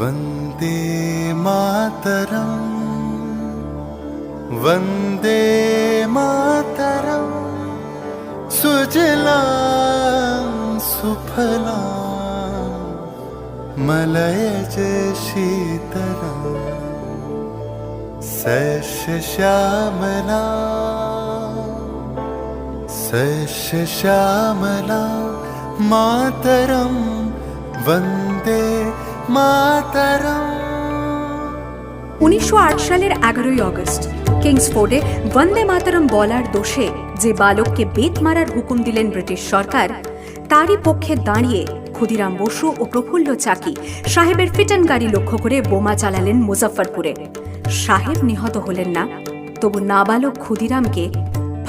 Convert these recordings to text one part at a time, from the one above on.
वन्दे मातरम्। वन्दे मातरम्। सुजलां सुफलां। मलयज शीतलम् सस्यश्यामला सस्यश्यामला मातरं वन्दे উনিশশো সালের এগারোই আগস্ট কিংসফোর্ডে বন্দে মাতরম বলার দোষে যে বালককে বেত মারার হুকুম দিলেন ব্রিটিশ সরকার, তারই পক্ষে দাঁড়িয়ে ক্ষুদিরাম বসু ও প্রফুল্ল চাকি সাহেবের ফিটন গাড়ি লক্ষ্য করে বোমা চালালেন মুজফ্ফরপুরে। সাহেব নিহত হলেন না, তবু নাবালক ক্ষুদিরামকে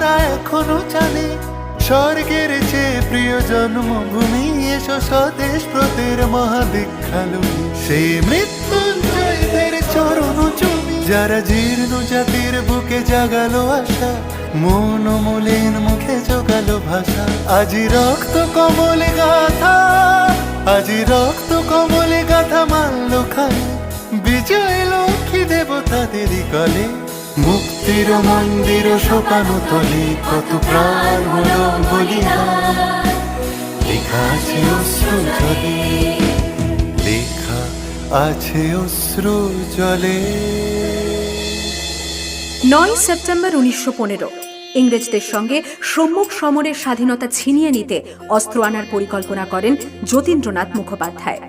তারা এখনও জানে, স্বর্গের চেয়ে প্রিয় জন্মভূমি এসো স্বদেশ প্রতের মহাদীক্ষালু। সেই মৃত্যুঞ্জয়দের চরণ জমি যারা জীর্ণ জাতির বুকে জাগালো আশা, মন মলিন মুখে জোগালো ভাষা। আজি রক্ত কমলে গাথা, আজি রক্ত কমলে গাথা মানল খায় বিজয় লক্ষ্মী দেবতাদেরই কলে মুক্তির মন্দির শোকানো তলে কত প্রাণ হলো বলিদান লেখা আছে অশ্রু জলে, লেখা আছে অশ্রু জলে। নয় সেপ্টেম্বর উনিশশো পনেরো। ইংরেজদের সঙ্গে সম্মুখ সমরের স্বাধীনতা ছিনিয়ে নিতে অস্ত্র আনার পরিকল্পনা করেন যতীন্দ্রনাথ মুখোপাধ্যায়।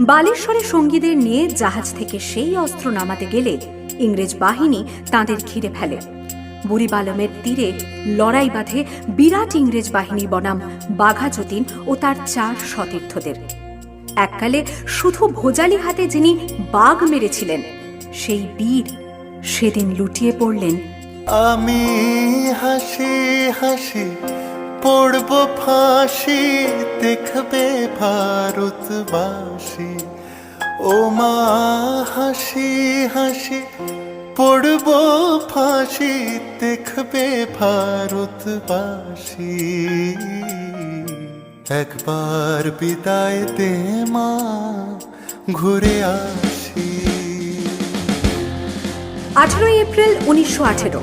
বালেশ্বরে সঙ্গীদের নিয়ে জাহাজ থেকে সেই অস্ত্র নামাতে গেলে ইংরেজ বাহিনী তাঁদের ঘিরে ফেলে। বুড়িবালমের তীরে লড়াই বাঁধে বিরাট ইংরেজ বাহিনী বনাম বাঘা যতীন ও তার চার সতীর্থদের। এককালে শুধু ভোজালি হাতে যিনি বাঘ মেরেছিলেন, সেই বীর সেদিন লুটিয়ে পড়লেন। আমি হাসি হাসি পড়ব ফাঁসি, দেখবে ভারতবাসী। ও মা, হাসি হাসি, পড়ব ফাঁসি, দেখবে ভারতবাসী। একবার বিদায় দে মা, ঘুরে আসি। আঠারোই এপ্রিল উনিশশো আঠেরো।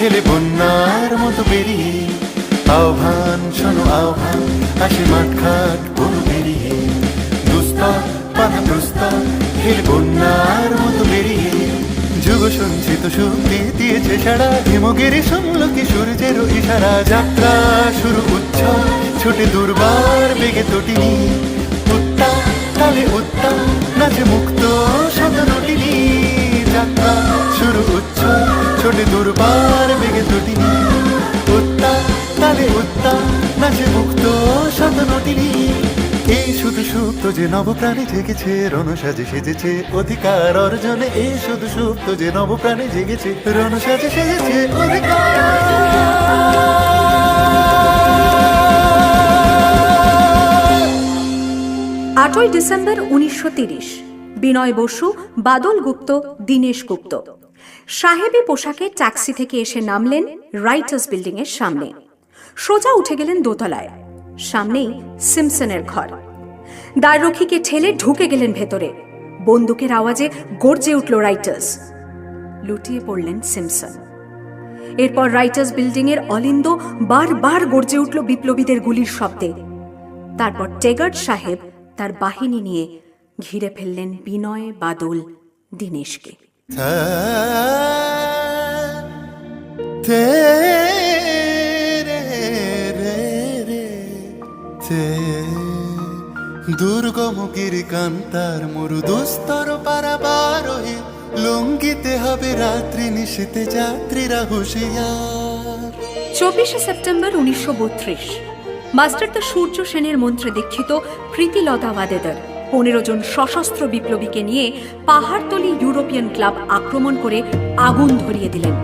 ফেলে বন্যার মতো বেরিয়ে আহ্বান, শোনো আহ্বান আসে মাখাট বন পেরিয়ে। দুস্তা বাঁধা প্রস্তাব ফেলে বন্যার মতো বেরিয়ে যুগ সঞ্চিত শক্তি দিয়েছে সারা হিমগিরি শুনল কি সূর্যের ইশারা। যাত্রা শুরু উচ্ছল ছোটে দুর্বার বেগে তটিনী যে নবপ্রাণে জেগেছে, রণসাজে সেজেছে, অধিকার অর্জনে এই শুধু সুপ্ত যে নবপ্রাণে জেগেছে, রণসাজে সেজেছে অধিকার। আটই ডিসেম্বর উনিশশো বিনয় বসু, বাদল গুপ্ত, দীনেশ গুপ্ত। সাহেবী পোশাকে ট্যাক্সি থেকে এসে নামলেন রাইটার্স বিল্ডিং এর সামনে। সোজা উঠে গেলেন দোতলায়। সামনেই সিমসনের ঘর। দ্বাররক্ষীকে ঠেলে ঢুকে গেলেন ভেতরে। বন্দুকের আওয়াজে গর্জে উঠল রাইটার্স। লুটিয়ে পড়লেন সিমসন। এরপর রাইটার্স বিল্ডিং এর অলিন্দ বারবার গর্জে উঠল বিপ্লবীদের গুলির শব্দে। তারপর টেগার্ড সাহেব তার বাহিনী নিয়ে ঘিরে ফেললেন বিনয় বাদল দীনেশকে। তেরে রে রে তে দুর্গম কান্তার মরু দুস্তর পারাবার হয়ে লঙ্গিতে হবে রাত্রি নিশীতে যাত্রীরা হুঁশিয়ার। চব্বিশে সেপ্টেম্বর উনিশশো বত্রিশ, মাস্টার দ্য সূর্য সেনের মন্ত্রে দীক্ষিত প্রীতিলতা ওয়াদেদার পনেরো জন সশস্ত্র বিপ্লবীকে নিয়ে পাহাড়তলি ইউরোপিয়ান ক্লাব আক্রমণ করে আগুন ধরিয়ে দিলেন।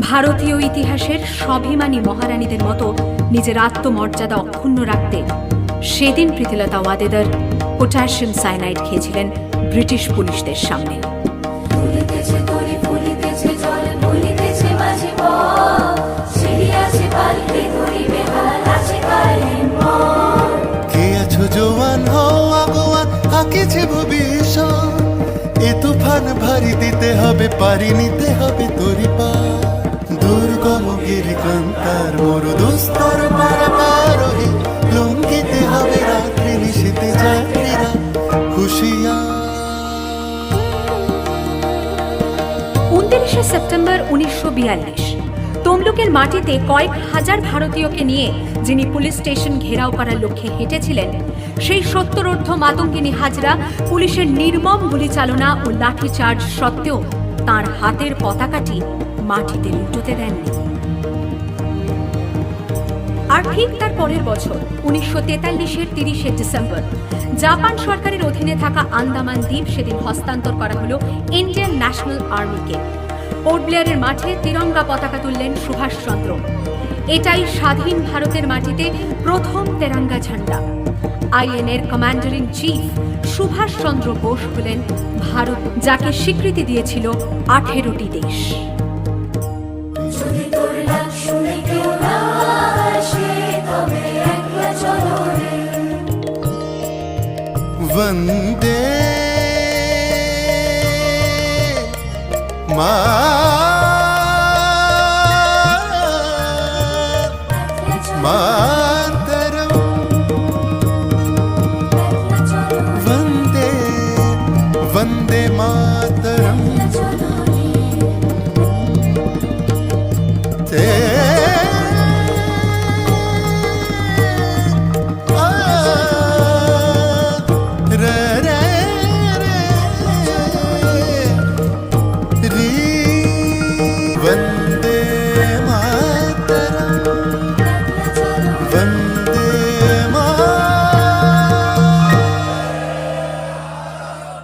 ভারতীয় ইতিহাসের স্বাভিমানী মহারানীদের মতো নিজের আত্মমর্যাদা অক্ষুণ্ণ রাখতে সেদিন প্রীতিলতা ওয়াদেদার পটাশিয়াম সাইনাইড খেয়েছিলেন ব্রিটিশ পুলিশদের সামনে। মন জোয়ান হও আগোয়ান আঁকেছে ভবিষ্যৎ? এ তুফান ভারী দিতে হবে পারি নিতে হবে তোরি পা দুর্গম গিরিকান্তার মরু দুস্তর পারাপার উনত্রিশে সেপ্টেম্বর উনিশশো বিয়াল্লিশ। তমলুকের মাটিতে কয়েক হাজার ভারতীয়কে নিয়ে যিনি পুলিশ স্টেশন ঘেরাও করার লক্ষ্যে হেঁটেছিলেন, সেই সত্তরোর্ধ মাতঙ্গিনী হাজরা পুলিশের নির্মম গুলিচালনা ও লাঠিচার্জ সত্ত্বেও তার হাতের পতাকাটি মাটিতে লুটোতে দেননি। আর ঠিক তার পরের বছর, উনিশশো তেতাল্লিশের তিরিশে ডিসেম্বর, জাপান সরকারের অধীনে থাকা আন্দামান দ্বীপ সেদিন হস্তান্তর করা হলো ইন্ডিয়ান ন্যাশনাল আর্মিকে। পোর্ট ব্লেয়ারের মাঠে তিরঙ্গা পতাকা তুললেন সুভাষচন্দ্র এটাই স্বাধীন ভারতের মাটিতে প্রথম তেরাঙ্গা ঝান্ডা। আইএনএর commander in chief Subhas Chandra Bose হলেন ভারত, যাকে স্বীকৃতি দিয়েছিল আঠেরোটি দেশ। ಬಂದೆ ಮಾ वन्दे मा